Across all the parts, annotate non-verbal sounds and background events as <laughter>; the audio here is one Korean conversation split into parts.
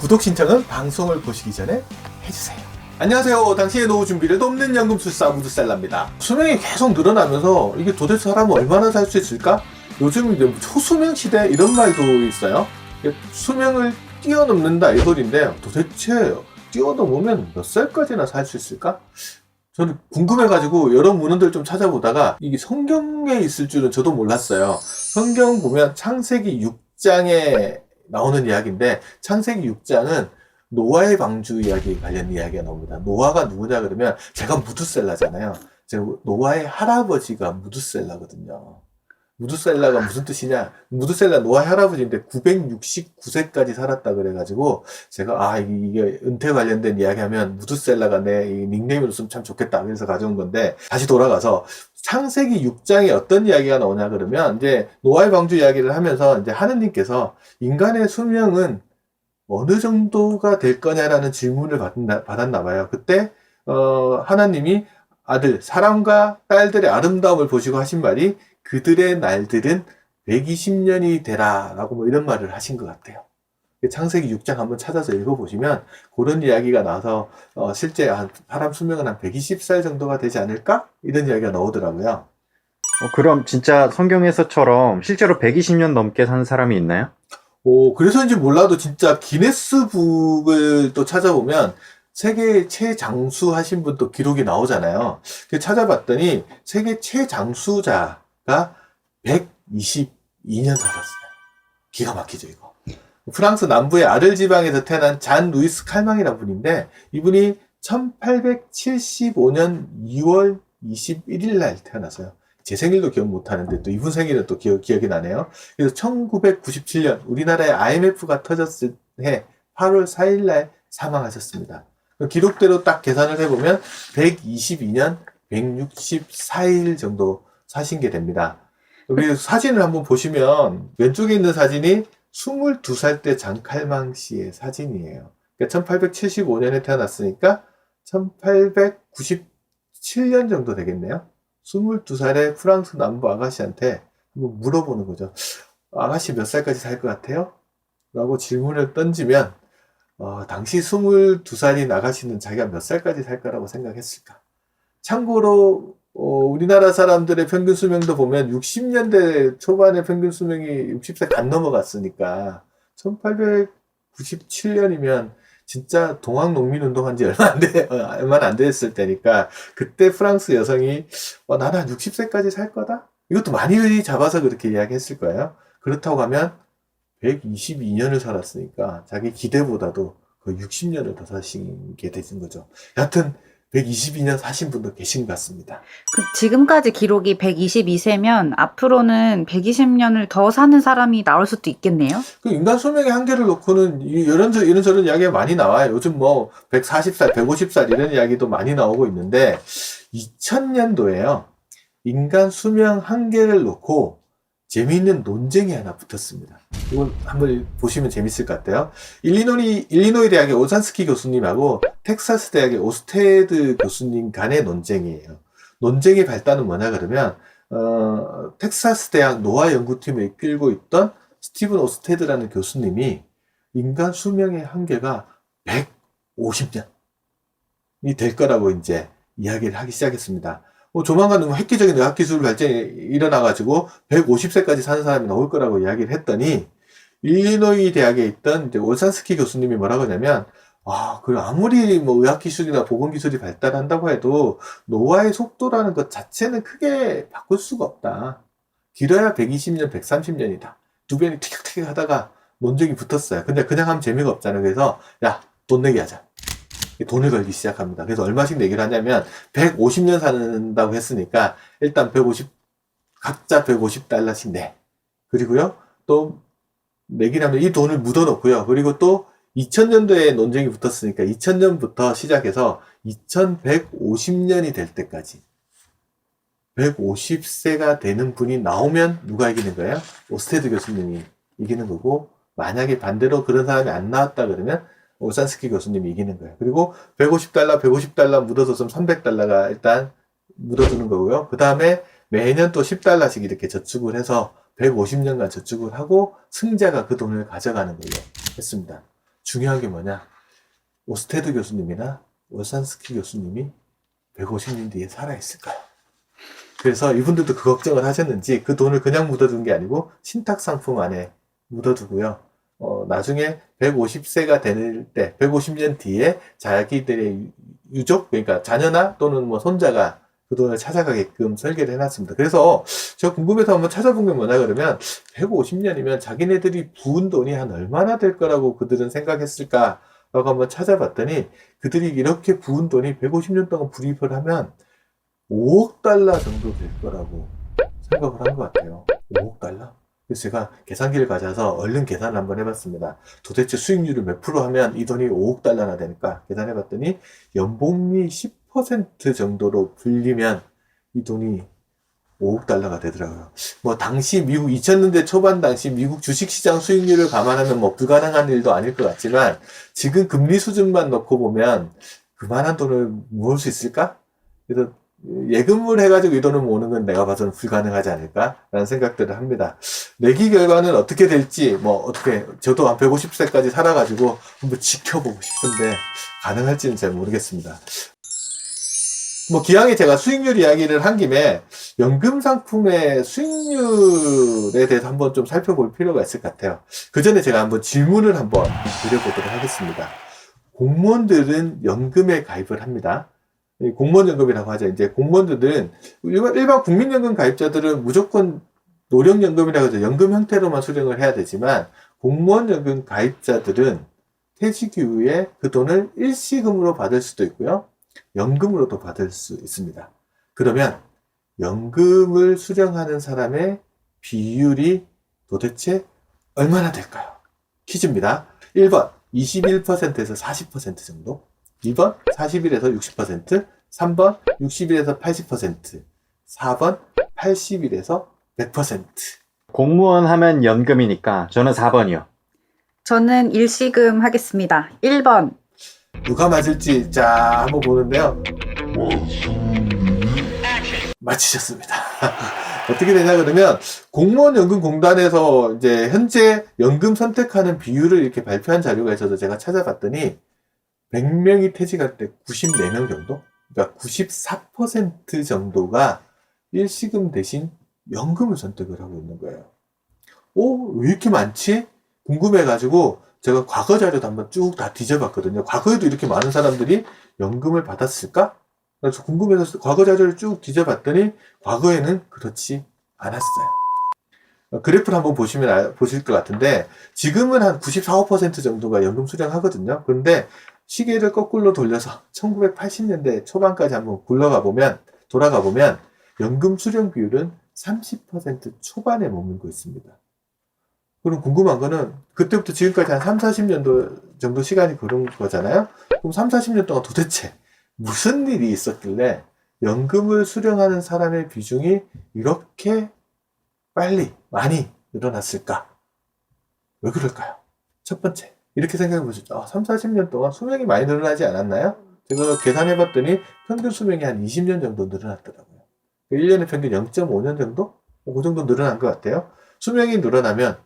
구독 신청은 방송을 보시기 전에 해주세요. 안녕하세요. 당신의 노후 준비를 돕는 연금술사 무드셀라입니다. 수명이 계속 늘어나면서 이게 도대체 사람은 얼마나 살 수 있을까? 요즘 이제 초수명 시대 이런 말도 있어요. 수명을 뛰어넘는다 이 소리인데 도대체 뛰어넘으면 몇 살까지나 살 수 있을까? 저는 궁금해가지고 여러 문헌들 좀 찾아보다가 이게 성경에 있을 줄은 저도 몰랐어요. 성경 보면 창세기 6장에 나오는 이야기인데 창세기 6장은 노아의 방주 이야기 관련 이야기가 나옵니다. 노아가 누구냐 그러면 제가 무드셀라잖아요. 제가 노아의 할아버지가 무드셀라거든요. 무드셀라가 무슨 뜻이냐? 무드셀라 노아의 할아버지인데 969세까지 살았다 그래가지고 제가 아 이게, 은퇴 관련된 이야기하면 무드셀라가 내이 닉네임으로 쓰면 참 좋겠다 그래서 가져온 건데 다시 돌아가서 창세기 6장에 어떤 이야기가 나오냐 그러면 이제 노아의 방주 이야기를 하면서 이제 하느님께서 인간의 수명은 어느 정도가 될 거냐라는 질문을 받았나, 받았나 봐요. 그때 어, 하나님이 아들 사람과 딸들의 아름다움을 보시고 하신 말이 그들의 날들은 120년이 되라 라고 뭐 이런 말을 하신 것 같아요. 창세기 6장 한번 찾아서 읽어보시면 그런 이야기가 나와서 어, 실제 한 사람 수명은 한 120살 정도가 되지 않을까? 이런 이야기가 나오더라고요. 어, 그럼 진짜 성경에서처럼 실제로 120년 넘게 산 사람이 있나요? 오, 그래서인지 몰라도 진짜 기네스북을 또 찾아보면 세계 최장수 하신 분 또 기록이 나오잖아요. 그 찾아봤더니 세계 최장수자 가 122년 살았어요. 기가 막히죠, 이거. 프랑스 남부의 아들 지방에서 태어난 잔 루이스 칼망이라는 분인데 이분이 1875년 2월 21일 날 태어났어요. 제 생일도 기억 못 하는데 또 이분 생일은 또 기억, 기억이 나네요. 그래서 1997년 우리나라의 IMF가 터졌을 해 8월 4일 날 사망하셨습니다. 그 기록대로 딱 계산을 해보면 122년 164일 정도 사신 게 됩니다. 우리 사진을 한번 보시면 왼쪽에 있는 사진이 22살 때 장칼망 씨의 사진이에요. 그러니까 1875년에 태어났으니까 1897년 정도 되겠네요. 22살의 프랑스 남부 아가씨한테 한번 물어보는 거죠. 아가씨 몇 살까지 살 것 같아요? 라고 질문을 던지면 어, 당시 22살인 아가씨는 자기가 몇 살까지 살 거라고 생각했을까? 참고로 어, 우리나라 사람들의 평균 수명도 보면 60년대 초반의 평균 수명이 60세 간 넘어갔으니까 1897년이면 진짜 동학 농민 운동한 지 얼마 안 돼, 어, <laughs> 얼마나 안 됐을 때니까 그때 프랑스 여성이 어, 나는 한 60세까지 살 거다? 이것도 많이 잡아서 그렇게 이야기했을 거예요. 그렇다고 하면 122년을 살았으니까 자기 기대보다도 거의 60년을 더 사신 게 되는 거죠. 여하튼 122년 사신 분도 계신 것 같습니다. 그 지금까지 기록이 122세면 앞으로는 120년을 더 사는 사람이 나올 수도 있겠네요. 그 인간 수명의 한계를 놓고는 이- 이런 저- 이런 저런 이야기가 많이 나와요. 요즘 뭐 140살, 150살 이런 이야기도 많이 나오고 있는데 2000년도에요. 인간 수명 한계를 놓고 재미있는 논쟁이 하나 붙었습니다. 이걸 한번 보시면 재밌을 것 같아요. 일리노이, 일리노이 대학의 오산스키 교수님하고 텍사스 대학의 오스테드 교수님 간의 논쟁이에요. 논쟁의 발단은 뭐냐 그러면 어, 텍사스 대학 노화 연구팀을 이끌고 있던 스티븐 오스테드라는 교수님이 인간 수명의 한계가 150년이 될 거라고 이제 이야기를 하기 시작했습니다. 뭐 조만간 뭐 획기적인 의학기술 발전이 일어나가지고 150세까지 사는 사람이 나올 거라고 이야기를 했더니 일리노이 대학에 있던 이제 올산스키 교수님이 뭐라고 하냐면 아, 그 아무리 뭐 의학 기술이나 보건 기술이 발달한다고 해도 노화의 속도라는 것 자체는 크게 바꿀 수가 없다. 길어야 120년, 130년이다. 두 변이 티격태격 하다가 논쟁이 붙었어요. 근데 그냥 하면 재미가 없잖아요. 그래서 야, 돈 내기 하자. 돈을 걸기 시작합니다. 그래서 얼마씩 내기를 하냐면 150년 사는다고 했으니까 일단 150 각자 150달러씩 내. 그리고요. 또 내기를 하면 이 돈을 묻어 놓고요. 그리고 또 2000년도에 논쟁이 붙었으니까 2000년부터 시작해서 2150년이 될 때까지 150세가 되는 분이 나오면 누가 이기는 거예요? 오스테드 교수님이 이기는 거고 만약에 반대로 그런 사람이 안 나왔다 그러면 오 산스키 교수님이 이기는 거예요. 그리고 150달러, 150달러 묻어뒀으면 300달러가 일단 묻어두는 거고요. 그 다음에 매년 또 10달러씩 이렇게 저축을 해서 150년간 저축을 하고 승자가 그 돈을 가져가는 걸로 했습니다. 중요한 게 뭐냐? 오스테드 교수님이나 월산스키 교수님이 150년 뒤에 살아있을까요? 그래서 이분들도 그 걱정을 하셨는지 그 돈을 그냥 묻어둔 게 아니고 신탁 상품 안에 묻어두고요. 어, 나중에 150세가 될 때, 150년 뒤에 자기들의 유족, 그러니까 자녀나 또는 뭐 손자가 그 돈을 찾아가게끔 설계를 해놨습니다. 그래서 제가 궁금해서 한번 찾아본 게 뭐냐 그러면 150년이면 자기네들이 부은 돈이 한 얼마나 될 거라고 그들은 생각했을까? 라고 한번 찾아봤더니 그들이 이렇게 부은 돈이 150년 동안 불입을 하면 5억 달러 정도 될 거라고 생각을 한 것 같아요. 5억 달러? 그래서 제가 계산기를 가져서 얼른 계산을 한번 해봤습니다. 도대체 수익률을 몇 프로 하면 이 돈이 5억 달러나 되니까 계산해봤더니 연봉이 10% 정도로 불리면 이 돈이 5억 달러가 되더라고요. 뭐 당시 미국 2000년대 초반 당시 미국 주식시장 수익률을 감안하면 뭐 불가능한 일도 아닐 것 같지만 지금 금리 수준만 놓고 보면 그만한 돈을 모을 수 있을까? 그래서 예금을 해가지고 이 돈을 모으는 건 내가 봐서는 불가능하지 않을까라는 생각들을 합니다. 내기 결과는 어떻게 될지 뭐 어떻게 저도 한 150세까지 살아가지고 한번 지켜보고 싶은데 가능할지는 잘 모르겠습니다. 뭐 기왕에 제가 수익률 이야기를 한 김에 연금 상품의 수익률에 대해서 한번 좀 살펴볼 필요가 있을 것 같아요. 그 전에 제가 한번 질문을 한번 드려보도록 하겠습니다. 공무원들은 연금에 가입을 합니다. 이 공무원연금이라고 하죠. 이제 공무원들은 일반, 일반 국민연금 가입자들은 무조건 노령연금이라고 해서 연금 형태로만 수령을 해야 되지만 공무원연금 가입자들은 퇴직 이후에 그 돈을 일시금으로 받을 수도 있고요. 연금으로도 받을 수 있습니다. 그러면 연금을 수령하는 사람의 비율이 도대체 얼마나 될까요? 퀴즈입니다. 1번 21%에서 40% 정도 2번 41에서 60% 3번 61에서 80% 4번 81에서 100% 공무원 하면 연금이니까 저는 4번이요. 저는 일시금 하겠습니다. 1번. 누가 맞을지 자 한번 보는데요. 맞히셨습니다. <laughs> 어떻게 되냐 그러면 공무원 연금 공단에서 이제 현재 연금 선택하는 비율을 이렇게 발표한 자료가 있어서 제가 찾아봤더니 100명이 퇴직할 때 94명 정도? 그러니까 94% 정도가 일시금 대신 연금을 선택을 하고 있는 거예요. 오, 왜 이렇게 많지? 궁금해가지고 제가 과거 자료도 한번 쭉 다 뒤져봤거든요. 과거에도 이렇게 많은 사람들이 연금을 받았을까? 그래서 궁금해서 과거 자료를 쭉 뒤져봤더니 과거에는 그렇지 않았어요. 어, 그래프를 한번 보시면 아- 보실 것 같은데 지금은 한 94, 5% 정도가 연금 수령하거든요. 그런데 시계를 거꾸로 돌려서 1980년대 초반까지 한번 굴러가 보면 돌아가 보면 연금 수령 비율은 30% 초반에 머물고 있습니다. 그럼 궁금한 거는 그때부터 지금까지 한 3, 40년도 정도 시간이 그런 거잖아요. 그럼 3, 40년 동안 도대체 무슨 일이 있었길래 연금을 수령하는 사람의 비중이 이렇게 빨리 많이 늘어났을까? 왜 그럴까요? 첫 번째, 이렇게 생각해 보시죠. 아, 3, 40년 동안 수명이 많이 늘어나지 않았나요? 제가 계산해 봤더니 평균 수명이 한 20년 정도 늘어났더라고요. 1년에 평균 0.5년 정도? 뭐그 정도 늘어난 것 같아요. 수명이 늘어나면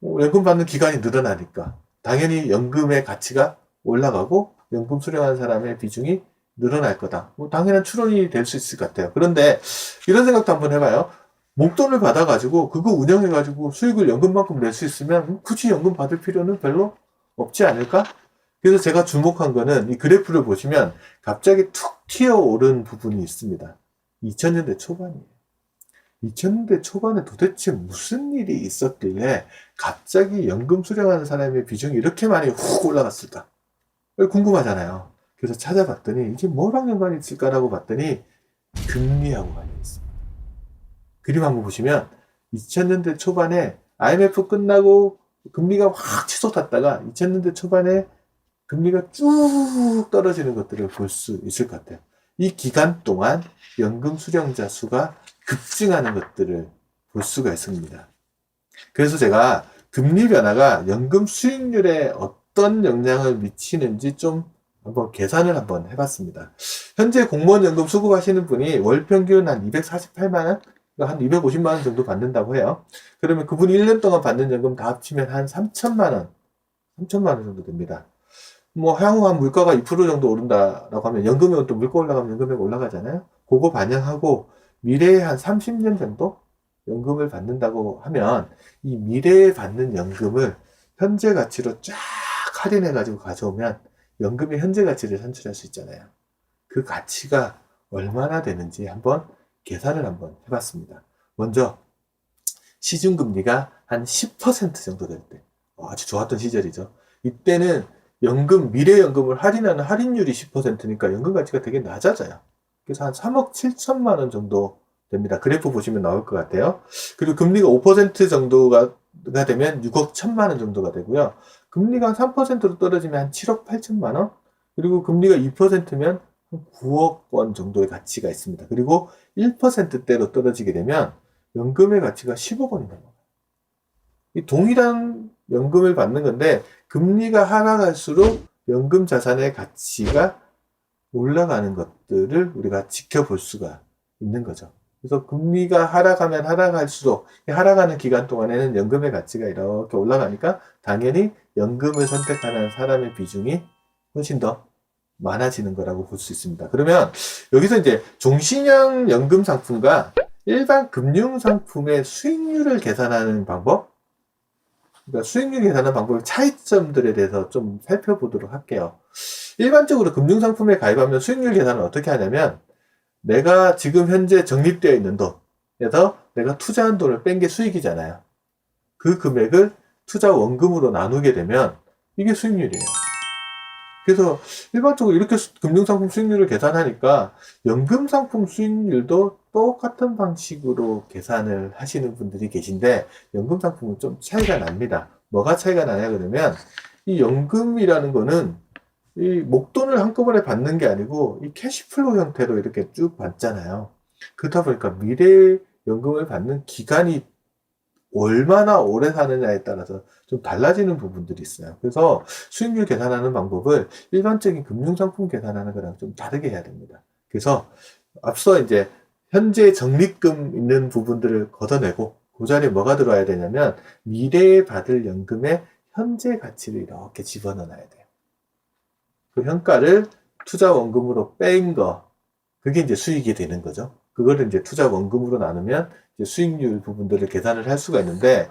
뭐 연금 받는 기간이 늘어나니까 당연히 연금의 가치가 올라가고 연금 수령하는 사람의 비중이 늘어날 거다. 뭐 당연한 추론이 될 수 있을 것 같아요. 그런데 이런 생각도 한번 해봐요. 목돈을 받아가지고 그거 운영해가지고 수익을 연금만큼 낼 수 있으면 굳이 연금 받을 필요는 별로 없지 않을까? 그래서 제가 주목한 거는 이 그래프를 보시면 갑자기 툭 튀어 오른 부분이 있습니다. 2000년대 초반이에요. 2000년대 초반에 도대체 무슨 일이 있었길래 갑자기 연금 수령하는 사람의 비중이 이렇게 많이 훅 올라갔을까? 궁금하잖아요. 그래서 찾아봤더니 이게 뭐랑 연관이 있을까라고 봤더니 금리하고 관련이 있습니다. 그림 한번 보시면 2000년대 초반에 IMF 끝나고 금리가 확 치솟았다가 2000년대 초반에 금리가 쭉 떨어지는 것들을 볼 수 있을 것 같아요. 이 기간 동안 연금 수령자 수가 급증하는 것들을 볼 수가 있습니다. 그래서 제가 금리 변화가 연금 수익률에 어떤 영향을 미치는지 좀 한번 계산을 한번 해봤습니다. 현재 공무원 연금 수급하시는 분이 월 평균 한 248만 원, 한 250만 원 정도 받는다고 해요. 그러면 그분이 1년 동안 받는 연금 다 합치면 한 3천만 원 3천만 원 정도 됩니다. 뭐 향후 한 물가가 2% 정도 오른다라고 하면 연금액은 또 물가 올라가면 연금액 올라가잖아요. 그거 반영하고 미래에 한 30년 정도 연금을 받는다고 하면 이 미래에 받는 연금을 현재 가치로 쫙 할인해 가지고 가져오면 연금의 현재 가치를 산출할 수 있잖아요. 그 가치가 얼마나 되는지 한번 계산을 한번 해봤습니다. 먼저 시중 금리가 한 10% 정도 될 때, 어, 아주 좋았던 시절이죠. 이때는 연금, 미래연금을 할인하는 할인율이 10%니까 연금 가치가 되게 낮아져요. 그래서 한 3억 7천만 원 정도 됩니다. 그래프 보시면 나올 것 같아요. 그리고 금리가 5% 정도가 가 되면 6억 1천만 원 정도가 되고요. 금리가 한 3%로 떨어지면 한 7억 8천만 원? 그리고 금리가 2%면 한 9억 원 정도의 가치가 있습니다. 그리고 1%대로 떨어지게 되면 연금의 가치가 10억 원이 넘어가요. 이 동일한 연금을 받는 건데 금리가 하락할수록 연금 자산의 가치가 올라가는 것들을 우리가 지켜볼 수가 있는 거죠. 그래서 금리가 하락하면 하락할수록 이 하락하는 기간 동안에는 연금의 가치가 이렇게 올라가니까 당연히 연금을 선택하는 사람의 비중이 훨씬 더 많아지는 거라고 볼 수 있습니다. 그러면 여기서 이제 종신형 연금 상품과 일반 금융 상품의 수익률을 계산하는 방법, 그러니까 수익률 계산하는 방법의 차이점들에 대해서 좀 살펴보도록 할게요. 일반적으로 금융 상품에 가입하면 수익률 계산을 어떻게 하냐면 내가 지금 현재 적립되어 있는 돈에서 내가 투자한 돈을 뺀 게 수익이잖아요. 그 금액을 투자 원금으로 나누게 되면 이게 수익률이에요. 그래서 일반적으로 이렇게 수- 금융상품 수익률을 계산하니까 연금상품 수익률도 똑같은 방식으로 계산을 하시는 분들이 계신데 연금상품은 좀 차이가 납니다. 뭐가 차이가 나냐 그러면 이 연금이라는 거는 이 목돈을 한꺼번에 받는 게 아니고 이 캐시플로우 형태로 이렇게 쭉 받잖아요. 그렇다 보니까 미래 연금을 받는 기간이 얼마나 오래 사느냐에 따라서 좀 달라지는 부분들이 있어요. 그래서 수익률 계산하는 방법을 일반적인 금융상품 계산하는 거랑 좀 다르게 해야 됩니다. 그래서 앞서 이제 현재 적립금 있는 부분들을 걷어내고 그 자리에 뭐가 들어와야 되냐면 미래에 받을 연금의 현재 가치를 이렇게 집어넣어야 돼요. 그 현가를 투자 원금으로 뺀 거, 그게 이제 수익이 되는 거죠. 그거를 이제 투자 원금으로 나누면 수익률 부분들을 계산을 할 수가 있는데,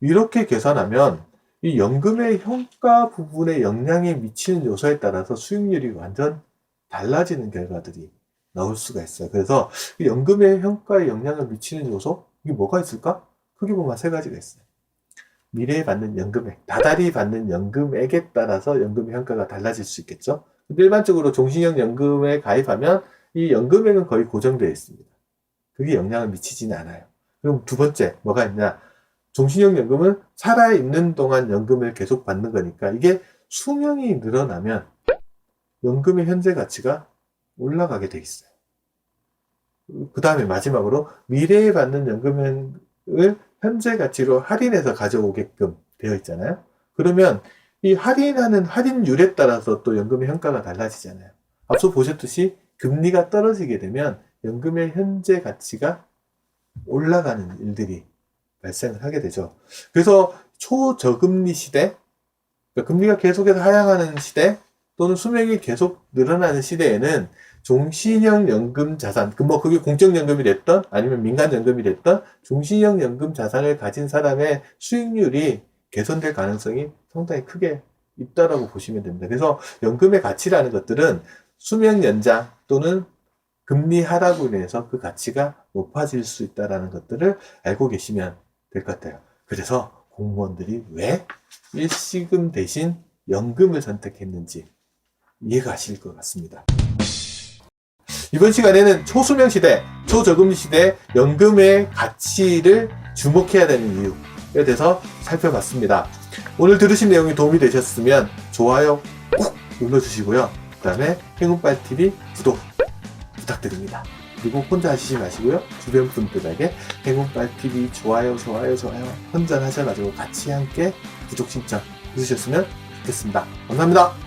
이렇게 계산하면 이 연금의 현가 부분에 영향이 미치는 요소에 따라서 수익률이 완전 달라지는 결과들이 나올 수가 있어요. 그래서 이 연금의 현가에 영향을 미치는 요소, 이게 뭐가 있을까? 크게 보면 세 가지가 있어요. 미래에 받는 연금액, 다달이 받는 연금액에 따라서 연금의 현가가 달라질 수 있겠죠. 일반적으로 종신형 연금에 가입하면 이 연금액은 거의 고정되어 있습니다. 그게 영향을 미치지는 않아요. 그럼 두 번째, 뭐가 있냐? 종신형 연금은 살아 있는 동안 연금을 계속 받는 거니까 이게 수명이 늘어나면 연금의 현재 가치가 올라가게 돼 있어요. 그 다음에 마지막으로 미래에 받는 연금을 현재 가치로 할인해서 가져오게끔 되어 있잖아요. 그러면 이 할인하는 할인율에 따라서 또 연금의 현가가 달라지잖아요. 앞서 보셨듯이 금리가 떨어지게 되면 연금의 현재 가치가 올라가는 일들이 발생을 하게 되죠. 그래서 초저금리 시대, 그러니까 금리가 계속해서 하향하는 시대 또는 수명이 계속 늘어나는 시대에는 종신형 연금 자산, 그뭐 그게 공적연금이 됐던 아니면 민간연금이 됐던 종신형 연금 자산을 가진 사람의 수익률이 개선될 가능성이 상당히 크게 있다라고 보시면 됩니다. 그래서 연금의 가치라는 것들은 수명 연장 또는 금리 하락으로 인해서 그 가치가 높아질 수 있다라는 것들을 알고 계시면 될 것 같아요. 그래서 공무원들이 왜 일시금 대신 연금을 선택했는지 이해가 가실 것 같습니다. 이번 시간에는 초수명 시대, 초저금리 시대 연금의 가치를 주목해야 되는 이유에 대해서 살펴봤습니다. 오늘 들으신 내용이 도움이 되셨으면 좋아요 꼭 눌러주시고요. 그 다음에 행운빨TV 구독 부탁드립니다. 그리고 혼자 하시지 마시고요. 주변 분들에게 행운빨TV 좋아요, 좋아요, 좋아요 선전하셔가지고 같이 함께 구독 신청 해주셨으면 좋겠습니다. 감사합니다.